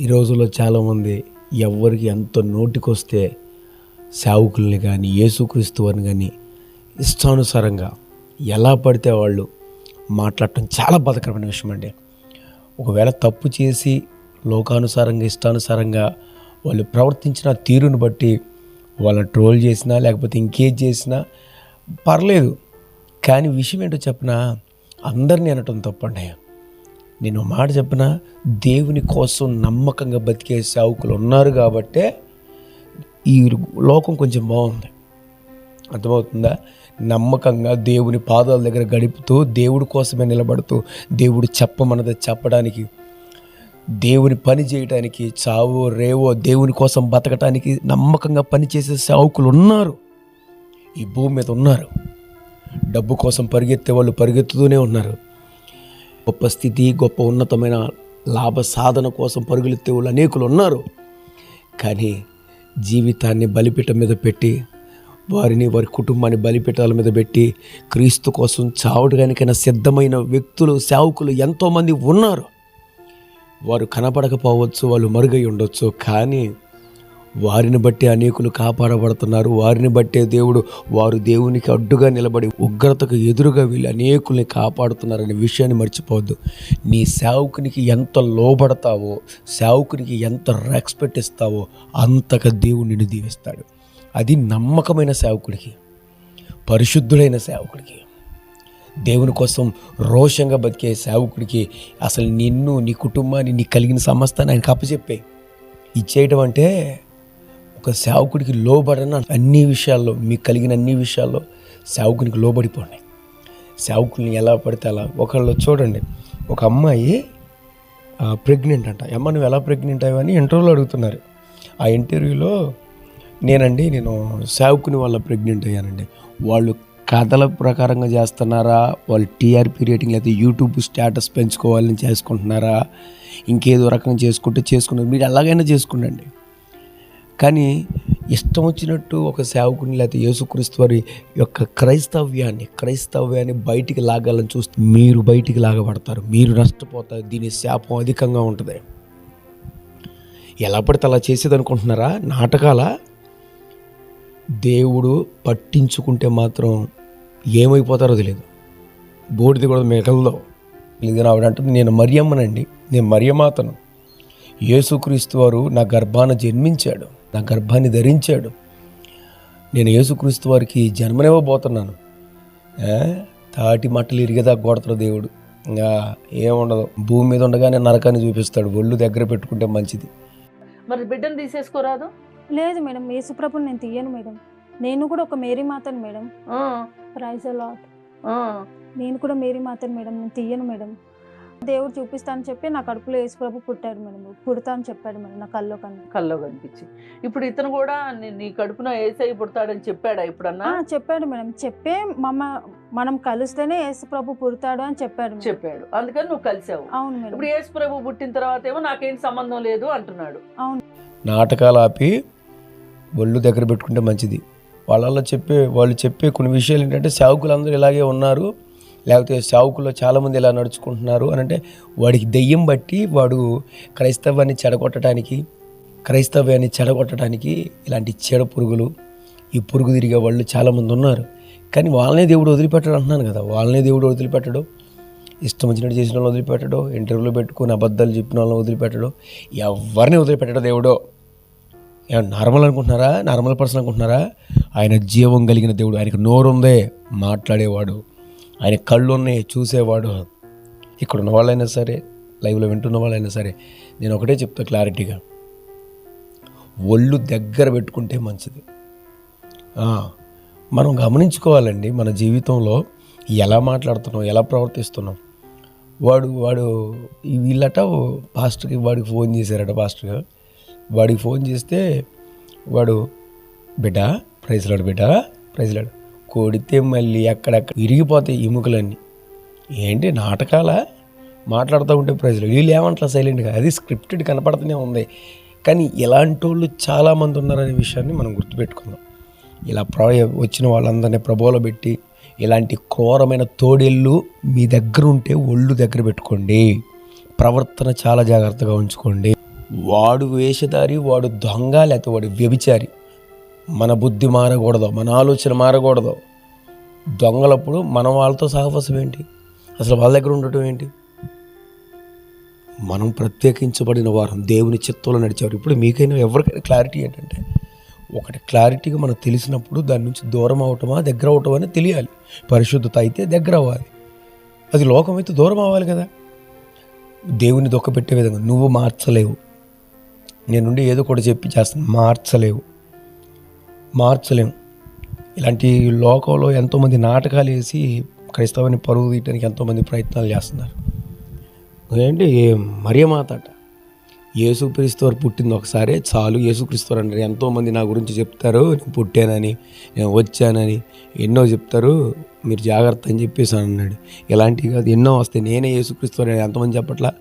ఈ రోజుల్లో చాలామంది ఎవరికి ఎంత నోటికొస్తే సేవకుల్ని కానీ యేసుక్రీస్తు వారిని కానీ ఇష్టానుసారంగా ఎలా పడితే వాళ్ళు మాట్లాడటం చాలా బాధకరమైన విషయం అండి. ఒకవేళ తప్పు చేసి లోకానుసారంగా ఇష్టానుసారంగా వాళ్ళు ప్రవర్తించిన తీరును బట్టి వాళ్ళని ట్రోల్ చేసినా లేకపోతే ఇంకేం చేసినా పర్లేదు. కానీ విషయం ఏంటో చెప్పినా? అందరినీ అనటం తప్పండి నేను మాట చెప్పిన? దేవుని కోసం నమ్మకంగా బతికే సేవకులు ఉన్నారు కాబట్టే ఈ లోకం కొంచెం బాగుంది. అర్థమవుతుందా? నమ్మకంగా దేవుని పాదాల దగ్గర గడుపుతూ దేవుడి కోసమే నిలబడుతూ దేవుడు చెప్పమన్నది చెప్పడానికి దేవుని పని చేయడానికి చావో రేవో దేవుని కోసం బతకటానికి నమ్మకంగా పనిచేసే సేవకులు ఉన్నారు. ఈ భూమి మీద ఉన్నారు. డబ్బు కోసం పరిగెత్తే వాళ్ళు పరిగెత్తుతూనే ఉన్నారు. గొప్ప స్థితి గొప్ప ఉన్నతమైన లాభ సాధన కోసం పరుగులెత్తే వాళ్ళు అనేకులు ఉన్నారు. కానీ జీవితాన్ని బలిపీఠం మీద పెట్టి వారిని వారి కుటుంబాన్ని బలిపీఠాల మీద పెట్టి క్రీస్తు కోసం చావడానికైనా సిద్ధమైన వ్యక్తులు సేవకులు ఎంతోమంది ఉన్నారు. వారు కనపడకపోవచ్చు వాళ్ళు మరుగై ఉండొచ్చు కానీ వారిని బట్టి అనేకులు కాపాడబడుతున్నారు. వారిని బట్టే దేవుడు వారు దేవునికి అడ్డుగా నిలబడి ఉగ్రతకు ఎదురుగా వీళ్ళు అనేకుల్ని కాపాడుతున్నారనే విషయాన్ని మర్చిపోవద్దు. నీ సేవకునికి ఎంత లోబడతావో సేవకునికి ఎంత రెస్పెక్ట్ ఇస్తావో అంతగా దేవుడు నిన్ను దీవిస్తాడు. అది నమ్మకమైన సేవకుడికి పరిశుద్ధుడైన సేవకుడికి. దేవుని కోసం రోషంగా బతికే సేవకుడికి అసలు నిన్ను నీ కుటుంబాన్ని నీ కలిగిన సమస్తాన్ని ఆయనకు అప్పచెప్పే. ఇచ్చేయటం అంటే ఒక సేవకుడికి లోబడిన అన్ని విషయాల్లో మీకు కలిగిన అన్ని విషయాల్లో సేవకునికి లోబడిపోండి. సేవకుల్ని ఎలా పడితే అలా. ఒకళ్ళు చూడండి ఒక అమ్మాయి ప్రెగ్నెంట్ అంట. అమ్మ నువ్వు ఎలా ప్రెగ్నెంట్ అయ్యావని ఇంటర్వ్యూలో అడుగుతున్నారు. ఆ ఇంటర్వ్యూలో నేనండి నేను సేవకుని వల్ల ప్రెగ్నెంట్ అయ్యానండి. వాళ్ళు కథల ప్రకారంగా చేస్తున్నారా? వాళ్ళు టీఆర్పీ రేటింగ్ అయితే యూట్యూబ్ స్టేటస్ పెంచుకోవాలని చేసుకుంటున్నారా? ఇంకేదో రకంగా చేసుకుంటే చేసుకున్నారు. మీరు ఎలాగైనా చేసుకుండండి. కానీ ఇష్టం వచ్చినట్టు ఒక సేవకుని లేకపోతే యేసుక్రీస్తు వారి యొక్క క్రైస్తవ్యాన్ని క్రైస్తవ్యాన్ని బయటికి లాగాలని చూస్తే మీరు బయటికి లాగబడతారు. మీరు నష్టపోతారు. దీని శాపం అధికంగా ఉంటుంది. ఎలా పడితే అలా చేసేది అనుకుంటున్నారా నాటకాల? దేవుడు పట్టించుకుంటే మాత్రం ఏమైపోతారో తెలియదు బోడిది కూడా మిగలదో ఇది ఆవిడ అంటుంది నేను మరియమ్మనండి. నేను మరియమాతను. యేసుక్రీస్తు వారు నా గర్భాన జన్మించాడు. నా గర్భాన్ని ధరించాడు. నేను యేసుక్రీస్తు వారికి జన్మనివ్వబోతున్నాను? తాటి మట్టలు ఇరిగేదా కొడతాడు దేవుడు. ఇంకా ఏముండదు. భూమి మీద ఉండగానే నరకాన్ని చూపిస్తాడు. ఒళ్ళు దగ్గర పెట్టుకుంటే మంచిది. మరి బిడ్డను తీసేసుకోరాదు? లేదు మేడం. యేసుప్రభుని నేను తీయను మేడం. నేను కూడా ఒక మేరీ మాతను మేడం. ఆ, ప్రైజ్ లాట్ ఆ. నేను కూడా మేరీ మాతను మేడం. నేను తీయను మేడం. దేవుడు చూపిస్తానని చెప్పి నా కడుపులో యేసుప్రభు పుట్టాడు మేడం. పుడతా అని చెప్పాడు మేడం నా కల్లో కన్నా కల్లో కనిపించి. ఇప్పుడు ఇతను కూడా నీ- నీ కడుపున ఏసై పుడతాడని చెప్పాడా ఇప్పుడన్నా? ఆ, చెప్పాడు మేడం. చెప్పే మమ్మ మనం కలిస్తేనే యేసుప్రభు పుడతాడు అని చెప్పాడు మేడం. చెప్పాడు. అందుకని నువ్వు కలిసావు. అవును మేడం. ఇప్పుడు యేసు ప్రభు పుట్టిన తర్వాత ఏమో నాకేం సంబంధం లేదు అంటున్నాడు. నాటకాలు ఆపి ఒళ్ళు దగ్గర పెట్టుకుంటే మంచిది. వాళ్ళల్లో చెప్పే వాళ్ళు చెప్పే కొన్ని విషయాలు ఏంటంటే సేవకులు అందరూ ఇలాగే ఉన్నారు. లేకపోతే సావుకుల్లో చాలామంది ఇలా నడుచుకుంటున్నారు అని అంటే వాడికి దెయ్యం బట్టి వాడు క్రైస్తవాన్ని చెడగొట్టడానికి క్రైస్తవ్యాన్ని చెడగొట్టడానికి ఇలాంటి చెడ పురుగులు ఈ పురుగు తిరిగే వాళ్ళు చాలామంది ఉన్నారు. కానీ వాళ్ళనే దేవుడు వదిలిపెట్టడు అంటున్నాను కదా. వాళ్ళనే దేవుడు వదిలిపెట్టడు. ఇష్టం వచ్చినట్టు చేసిన వాళ్ళని వదిలిపెట్టడు. ఇంటర్వ్యూలో పెట్టుకుని అబద్ధాలు చెప్పిన వాళ్ళని వదిలిపెట్టడు. ఎవరిని వదిలిపెట్టడు దేవుడో? నార్మల్ అనుకుంటున్నారా? నార్మల్ పర్సన్ అనుకుంటున్నారా? ఆయన జీవం కలిగిన దేవుడు. ఆయనకు నోరుందే మాట్లాడేవాడు. ఆయన కళ్ళు ఉన్నాయి చూసేవాడు ఇక్కడ ఉన్న వాళ్ళైనా సరే లైవ్లో వింటున్న వాళ్ళైనా సరే నేను ఒకటే చెప్తా క్లారిటీగా. ఒళ్ళు దగ్గర పెట్టుకుంటే మంచిది. మనం గమనించుకోవాలండి మన జీవితంలో ఎలా మాట్లాడుతున్నాం ఎలా ప్రవర్తిస్తున్నాం. వాడు వాడు వీళ్ళట పాస్టర్కి వాడికి ఫోన్ చేశారట పాస్టర్గా వాడికి ఫోన్ చేస్తే వాడు బిడ్డ ప్రైజ్లాడు బిడ్డ ప్రైజ్లాడు. కొడితే మళ్ళీ అక్కడక్కడ విరిగిపోతాయి ఎముకలన్నీ ఏంటి నాటకాల? మాట్లాడుతూ ఉంటే ప్రజలు వీళ్ళు ఏమంటారు సైలెంట్గా? అది స్క్రిప్టెడ్ కనపడుతూనే ఉంది. కానీ ఇలాంటి వాళ్ళు చాలామంది ఉన్నారనే విషయాన్ని మనం గుర్తుపెట్టుకుందాం. ఇలా ప్ర వచ్చిన వాళ్ళందరినీ ప్రభోలో పెట్టి ఇలాంటి క్రూరమైన తోడేళ్ళు మీ దగ్గర ఉంటే ఒళ్ళు దగ్గర పెట్టుకోండి. ప్రవర్తన చాలా జాగ్రత్తగా ఉంచుకోండి. వాడు వేషధారి వాడు దొంగ లేకపోతే వాడు వ్యభిచారి. మన బుద్ధి మారకూడదు మన ఆలోచన మారకూడదు. దొంగలప్పుడు మనం వాళ్ళతో సహవాసం ఏంటి? అసలు వాళ్ళ దగ్గర ఉండటం ఏంటి? మనం ప్రత్యేకించబడిన వారం దేవుని చిత్తంలో నడిచేవారు. ఇప్పుడు మీకైనా ఎవరికైనా క్లారిటీ ఏంటంటే ఒకటి క్లారిటీగా మనకు తెలిసినప్పుడు దాని నుంచి దూరం అవటమా దగ్గర అవటం అని తెలియాలి. పరిశుద్ధత అయితే దగ్గర అవ్వాలి. అది లోకం అయితే దూరం అవ్వాలి కదా. దేవుని దుఃఖపెట్టే విధంగా నువ్వు మార్చలేవు. నేను నుండి ఏదో కూడా చెప్పి చేస్తాను మార్చలేవు. మార్చలేం. ఇలాంటి లోకంలో ఎంతోమంది నాటకాలు వేసి క్రైస్తవాన్ని పరుగు తీయడానికి ఎంతోమంది ప్రయత్నాలు చేస్తున్నారు. ఏంటి మరియమాత అట. యేసుక్రీస్తు వారు పుట్టింది ఒకసారి చాలు యేసుక్రీస్తు వారు అంటారు ఎంతోమంది నా గురించి చెప్తారు నేను పుట్టానని నేను వచ్చానని ఎన్నో చెప్తారు మీరు జాగ్రత్త అని చెప్పేసి అన్నాడు. ఇలాంటివి కాదు ఎన్నో వస్తాయి. నేనే యేసుక్రీస్తు వారు ఎంతమంది చెప్పట్లా?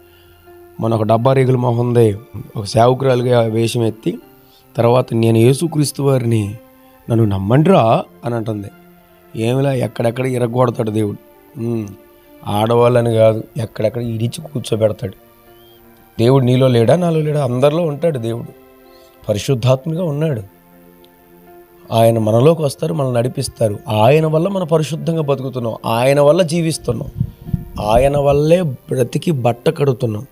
మన ఒక డబ్బా రేగుల మొహం ఉంది. ఒక సేవకురాలుగా వేషం ఎత్తి తర్వాత నేను యేసుక్రీస్తు వారిని నన్ను నమ్మండిరా అని అంటుంది. ఏమిలా ఎక్కడెక్కడ ఇరగొడతాడు దేవుడు? ఆడవాళ్ళని కాదు ఎక్కడెక్కడ ఇడిచి కూర్చోబెడతాడు. దేవుడు నీలో లేడా నాలో లేడా? అందరిలో ఉంటాడు దేవుడు. పరిశుద్ధాత్మగా ఉన్నాడు. ఆయన మనలోకి వస్తారు మనల్ని నడిపిస్తారు. ఆయన వల్ల మనం పరిశుద్ధంగా బతుకుతున్నాం. ఆయన వల్ల జీవిస్తున్నాం. ఆయన వల్లే బ్రతికి బట్ట కడుతున్నాం.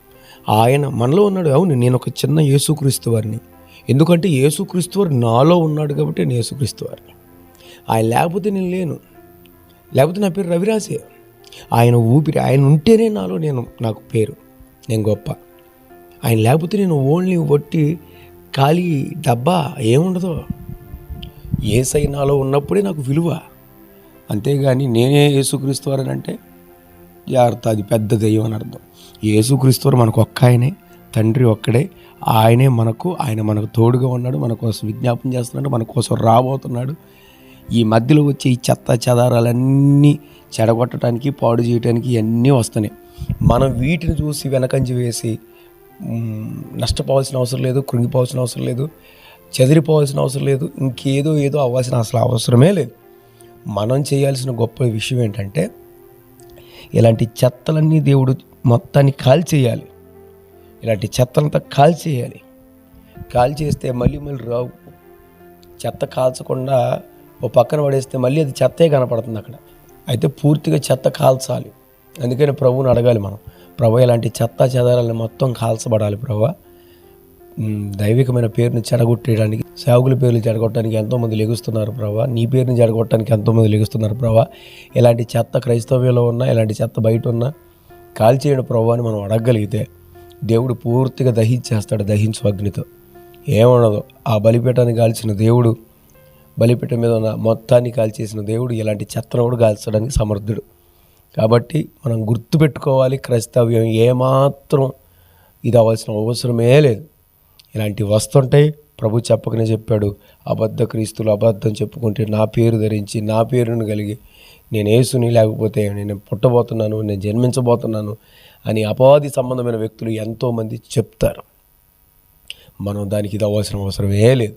ఆయన మనలో ఉన్నాడు. అవును నేను ఒక చిన్న యేసుక్రీస్తు వారిని. ఎందుకంటే యేసుక్రీస్తు వారు నాలో ఉన్నాడు కాబట్టి నేను యేసుక్రీస్తు వారిని. ఆయన లేకపోతే నేను లేను. లేకపోతే నా పేరు రవిరాసే ఆయన ఊపిరి ఆయన ఉంటేనే నాలో నేను నాకు పేరు. నేను గొప్ప. ఆయన లేకపోతే నేను ఓన్లీ ఒట్టి ఖాళీ డబ్బా ఏముండదు? ఏసై నాలో ఉన్నప్పుడే నాకు విలువ. అంతేగాని నేనే యేసుక్రీస్తు వారని అంటే జాగ్రత్త అది పెద్ద దెయ్యం అని అర్థం. యేసుక్రీస్తు వారు మనకు ఒక్క ఆయనే. తండ్రి ఒక్కడే. ఆయనే మనకు ఆయన మనకు తోడుగా ఉన్నాడు మన కోసం విజ్ఞాపన చేస్తున్నాడు మన కోసం రాబోతున్నాడు. ఈ మధ్యలో వచ్చే ఈ చెత్త చెదారాలన్నీ చెడగొట్టడానికి పాడు చేయడానికి ఇవన్నీ వస్తున్నాయి. మనం వీటిని చూసి వెనకంజి వేసి నష్టపోవాల్సిన అవసరం లేదు కృంగిపోవాల్సిన అవసరం లేదు చెదిరిపోవాల్సిన అవసరం లేదు ఇంకేదో ఏదో అవ్వాల్సిన అసలు అవసరమే లేదు. మనం చేయాల్సిన గొప్ప విషయం ఏంటంటే ఇలాంటి చెత్తలన్నీ దేవుడు మొత్తాన్ని కాల్చేయాలి. ఇలాంటి చెత్తనంతా కాల్చేయాలి కాల్చేస్తే మళ్ళీ మళ్ళీ రావు. చెత్త కాల్చకుండా ఓ పక్కన పడేస్తే మళ్ళీ అది చెత్తే కనపడుతుంది అక్కడ. అయితే పూర్తిగా చెత్త కాల్చాలి. అందుకని ప్రభువుని అడగాలి మనం. ప్రభు ఇలాంటి చెత్త చెదారాలను మొత్తం కాల్చబడాలి ప్రభు. దైవికమైన పేరుని చెడగొట్టేయడానికి సేవకుల పేర్లు చెడగొట్టడానికి ఎంతోమంది లెగుస్తున్నారు ప్రభా. నీ పేరుని చెడగొట్టడానికి ఎంతోమంది లెగుస్తున్నారు ప్రభా. ఇలాంటి చెత్త క్రైస్తవ్యంలో ఉన్నా ఇలాంటి చెత్త బయట ఉన్నా కాల్చేయడం ప్రభు అని మనం అడగగలిగితే దేవుడు పూర్తిగా దహించేస్తాడు దహించు అగ్నితో. ఏమనదు ఆ బలిపీఠాన్ని కాల్చిన దేవుడు బలిపీఠం మీద ఉన్న మొత్తాన్ని కాల్చేసిన దేవుడు ఇలాంటి చెత్తను కూడా కాల్చడానికి సమర్థుడు. కాబట్టి మనం గుర్తుపెట్టుకోవాలి క్రైస్తవ్యం ఏమాత్రం ఇది అవ్వాల్సిన అవసరమే లేదు. ఇలాంటివి వస్తుంటాయి ప్రభు చెప్పకనే చెప్పాడు అబద్ధ క్రీస్తులు అబద్ధం చెప్పుకుంటే నా పేరు ధరించి నా పేరును కలిగి నేను ఏసుని లేకపోతే నేను పుట్టబోతున్నాను నేను జన్మించబోతున్నాను అని అపాధి సంబంధమైన వ్యక్తులు ఎంతోమంది చెప్తారు. మనం దానికి ఇది అవసరం అవసరమే లేదు.